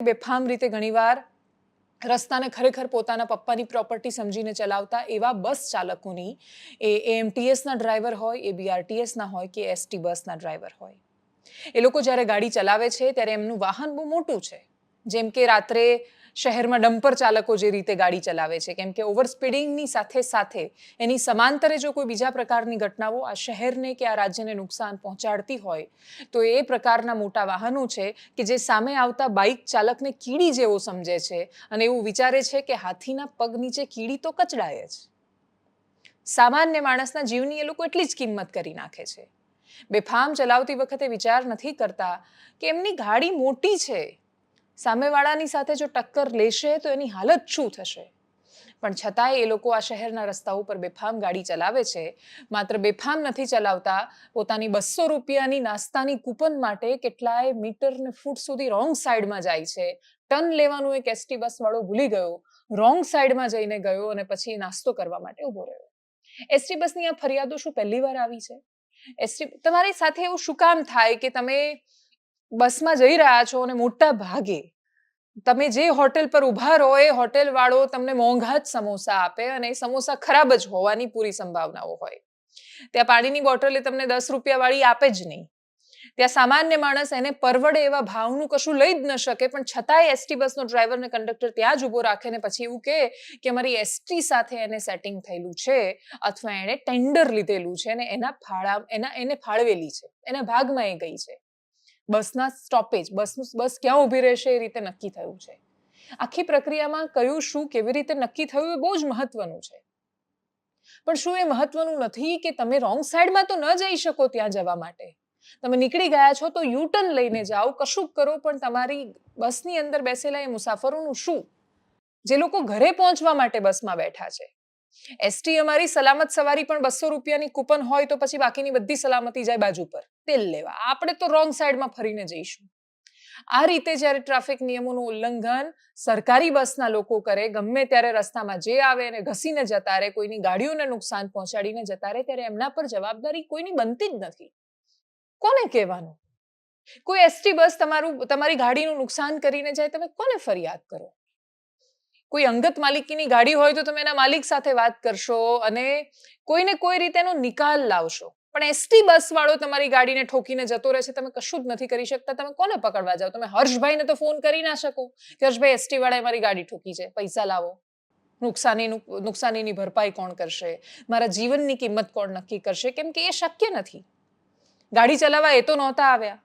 બેફામ રીતે ઘણીવાર રસ્તાને ખરેખર પોતાના પપ્પાની પ્રોપર્ટી સમજીને ચલાવતા એવા બસ ચાલકોની, એ એએમટીએસના ડ્રાઈવર હોય, એ બીઆરટીએસના હોય કે એસટી બસના ડ્રાઈવર હોય. એ લોકો જ્યારે ગાડી ચલાવે છે, ત્યારે એમનું વાહન બહુ મોટું છે. જેમ કે રાત્રે શહેરમાં ડમ્પર ચાલકો જે રીતે ગાડી ચલાવે છે, કેમ કે ઓવર સ્પીડિંગની સાથે સાથે એની સમાંતરે જો કોઈ બીજા પ્રકારની ઘટનાઓ આ શહેરને કે આ રાજ્યને નુકસાન પહોંચાડતી હોય, તો એ પ્રકારના મોટા વાહનો છે કે જે સામે આવતા બાઇક ચાલકને કીડી જેવો સમજે છે અને એવું વિચારે છે કે હાથીના પગ નીચે કીડી તો કચડાય જ. સામાન્ય માણસના જીવની એ લોકો એટલી જ કિંમત કરી નાખે છે. બેફામ ચલાવતી વખતે વિચાર નથી કરતા કે એમની ગાડી મોટી છે સામેવાળાની સાથે જો ટક્કર લેશે, તો એની હાલત શું થશે? પણ છતાંય એ લોકો આ શહેરના રસ્તા ઉપર બેફામ ગાડી ચલાવે છે. માત્ર બેફામ નથી ચલાવતા, પોતાની બસો રૂપિયાની નાસ્તાની કૂપન માટે કેટલાય મીટર ને ફૂટ સુધી રોંગ સાઈડમાં જાય છે. ટર્ન લેવાનું એક એસટી બસ વાળો ભૂલી ગયો. રોંગ સાઈડમાં જઈને ગયો અને પછી નાસ્તો કરવા માટે ઊભો રહ્યો. એસટી બસની આ ફરિયાદો શું પહેલી વાર આવી છે? એસટી તમારી સાથે એવું શું કામ થાય કે તમે બસમાં જઈ રહ્યા છો અને મોટા ભાગે તમે જે હોટેલ પર ઊભા રહો, એ હોટેલ વાળો તમને મોંઘા જ સમોસા આપે અને એ સમોસા ખરાબ જ હોવાની પૂરી સંભાવનાઓ હોય. ત્યાં પાણીની બોટલ એ તમને દસ રૂપિયા વાળી આપે જ નહીં. ત્યાં સામાન્ય માણસ એને પરવડે એવા ભાવનું કશું લઈ જ ન શકે, પણ છતાંય એસટી બસનો ડ્રાઈવર ને કંડક્ટર ત્યાં જ ઊભો રાખે ને પછી એવું કહે કે મારી એસટી સાથે એને સેટિંગ થયેલું છે અથવા એણે ટેન્ડર લીધેલું છે અને એના ફાળા, એના, એને ફાળવેલી છે, એના ભાગમાં એ ગઈ છે. બસના સ્ટોપેજ બસનું બસ ક્યાં ઊભી રહેશે એ રીતે નક્કી થયું છે. આખી પ્રક્રિયામાં કયું શું કેવી રીતે નક્કી થયું એ બહુ જ મહત્વનું છે. પણ શું એ મહત્વનું નથી કે તમે રોંગ સાઈડમાં તો ન જઈ શકો ત્યાં જવા માટે? તમે નીકળી ગયા છો તો યુ ટર્ન લઈને જાઓ કશું કરો, પણ તમારી બસની અંદર બેસેલા એ મુસાફરોનું શું? જે લોકો ઘરે પહોંચવા માટે બસમાં બેઠા છે. એસટી અમારી સલામત સવારી પણ બસો રૂપિયાની કૂપન હોય તો પછી બાકીની બધી સલામતી જાય બાજુ પર. તેલ લેવા. આપણે તો રોંગ સાઈડમાં ફરીને જઈશું. આ રીતે જ્યારે ટ્રાફિક નિયમોનું ઉલ્લંઘન સરકારી બસના લોકો કરે, ગમે ત્યારે રસ્તામાં જે આવે એને ઘસીને જતા રહે, કોઈની ગાડીઓને નુકસાન પહોંચાડીને જતા રહે, ત્યારે એમના પર જવાબદારી કોઈની બનતી જ નથી. કોને કહેવાનું? કોઈ એસટી બસ તમારું, તમારી ગાડીનું નુકસાન કરીને જાય, તમે કોને ફરિયાદ કરો? કોઈ અંગત માલિકીની ગાડી હોય તો તમે એના માલિક સાથે વાત કરશો અને કોઈને કોઈ રીતે એનો નિકાલ લાવશો. પણ એસટી બસ વાળો તમારી ગાડીને ઠોકીને જતો રહે છે, તમે કશું જ નથી કરી શકતા. તમે કોને પકડવા જાઓ? તમે હર્ષભાઈને તો ફોન કરી ના શકો કે હર્ષભાઈ એસટી વાળાએ મારી ગાડી ઠોકી છે, પૈસા લાવો. નુકસાનીનું, નુકસાનીની ભરપાઈ કોણ કરશે? મારા જીવનની કિંમત કોણ નક્કી કરશે? કેમ કે એ શક્ય નથી. ગાડી ચલાવવા એ તો નહોતા આવ્યા.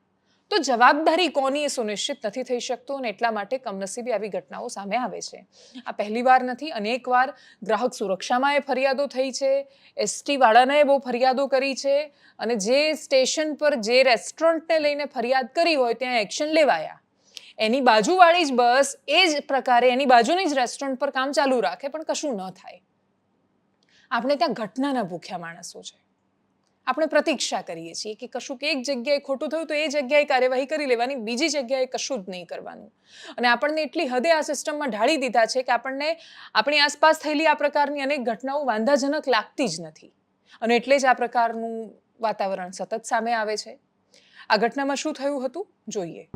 તો જવાબદારી કોની સુનિશ્ચિત નથી થઈ શકતું અને એટલા માટે કમનસીબે આવી ઘટનાઓ સામે આવે છે. આ પહેલી વાર નથી, અનેક વાર ગ્રાહક સુરક્ષામાં એ ફરિયાદો થઈ છે, એસટી વાળાને બહુ ફરિયાદો કરી છે અને જે સ્ટેશન પર જે રેસ્ટોરન્ટને લઈને ફરિયાદ કરી હોય ત્યાં એક્શન લેવાયા. એની બાજુવાળી જ બસ એ જ પ્રકારે એની બાજુની જ રેસ્ટોરન્ટ પર કામ ચાલુ રાખે પણ કશું ન થાય. આપણે ત્યાં ઘટનાના ભૂખ્યા માણસો છે. આપણે પ્રતીક્ષા કરીએ છીએ કે કશું એક જગ્યાએ ખોટું થયું તો એ જગ્યાએ કાર્યવાહી કરી લેવાની, બીજી જગ્યાએ કશું જ નહીં કરવાનું. અને આપણને એટલી હદે આ સિસ્ટમમાં ઢાળી દીધા છે કે આપણને, આપણી આસપાસ થયેલી આ પ્રકારની અનેક ઘટનાઓ વાંધાજનક લાગતી જ નથી. અને એટલે જ આ પ્રકારનું વાતાવરણ સતત સામે આવે છે. આ ઘટનામાં શું થયું હતું? જોઈએ.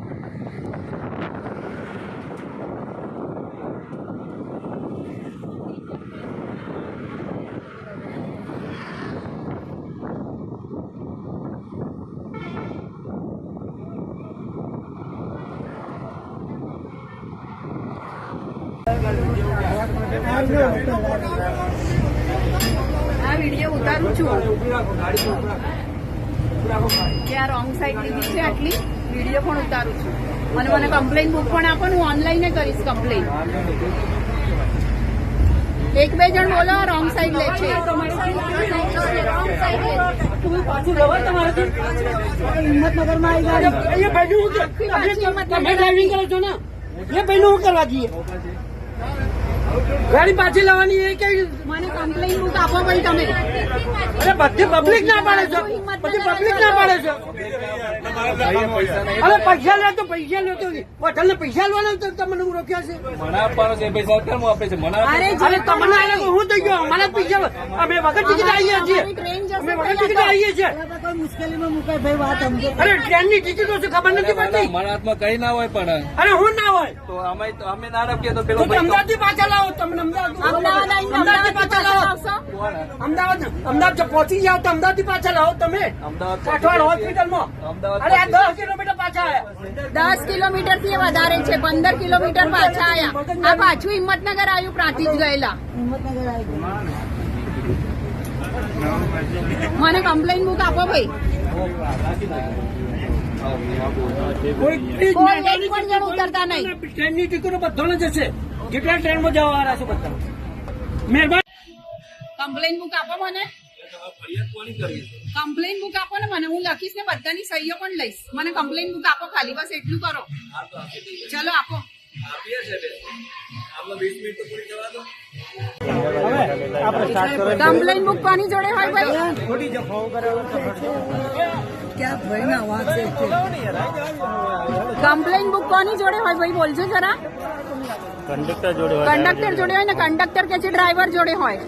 આ વીડિયો ઉતારું છું. કે આ રોંગ સાઈડ લીધી છે આટલી વીડિયો પણ ઉતારું છું. અને મને કમ્પ્લેન બુક પણ આપો હું ઓનલાઈન કરીશ કમ્પ્લેન એક બે જણ બોલો રોંગ સાઈડ લે છે. હિંમતનગરમાં આવી ગાડી. એ ભાઈ ડ્રાઇવિંગ કરો છો ને? એ ભાઈ હું કરવા જઈએ? Got it. ગાડી પાછી લાવવાની એ કઈ મને કમ્પ્લેન બુક આપો ભાઈ તમે. અરે બધી પબ્લિક ના પાડે છો. બધી પબ્લિક ના પાડે છો. અરે પૈસા લે તો પૈસા લે તો. હોટલ ને પૈસા લેવાના તો તમને હું રોક્યા છે. મને આપવાનો છે ભાઈ સરકાર આપે છે. મને અરે અરે તમને આને હું થઈ ગયો. મને પૈસા અમે વગર ટિકિટ આવીએ છીએ. અમારી ટ્રેન અમે વગર ટિકિટ આવીએ છીએ. કોઈ મુશ્કેલીમાં મુકાય ભાઈ વાત સમજો. અરે ટ્રેનની ટિકિટો છે ખબર નથી પડતી. મારા હાથમાં કઈ ના હોય પણ. અરે હું ના હોય. તો અમે અમે ના રાખીએ તો પેલો તો અમદાવાદથી પાછા લાવો તમને અમદાવાદ પહોંચી જાઓ તો અમદાવાદથી પાછા લાવો તમે. કાઠવાડ હોસ્પિટલમાં. અમદાવાદ અરે આ દસ કિલોમીટર પાછા આવ્યા દસ કિલોમીટરથી વધારે છે પંદર કિલોમીટર પાછા આવ્યા આ પાછું હિંમતનગર આવ્યું પ્રાંતિજ ગયેલા. હિંમતનગર મને કમ્પ્લેન બુક આપો ભાઈ. કોઈ એક પણ જણ ઉતરતા નહીં. ટ્રેનની ટિકિટો બધાને જશે. જેટલા ટ્રેનમાં જવા વાળા છો બધા? મહેરબાની. કમ્પ્લેન બુક આપો મને. કમ્પ્લેન બુક આપો ને મને. હું લખીશ ને બધાની સહીઓ પણ લઈશ. મને કમ્પ્લેન બુક આપો ખાલી બસ એટલું કરો. ચલો આપો. કમ્પ્લેન બુક કોની જોડે હોય ભાઈ. ક્યાં ભાઈ ના વાત છે કમ્પ્લેન બુક કોની જોડે હોય ભાઈ બોલજો જરા. કંડક્ટર જોડે હોય. ને કંડક્ટર કે છે ડ્રાઈવર જોડે હોય.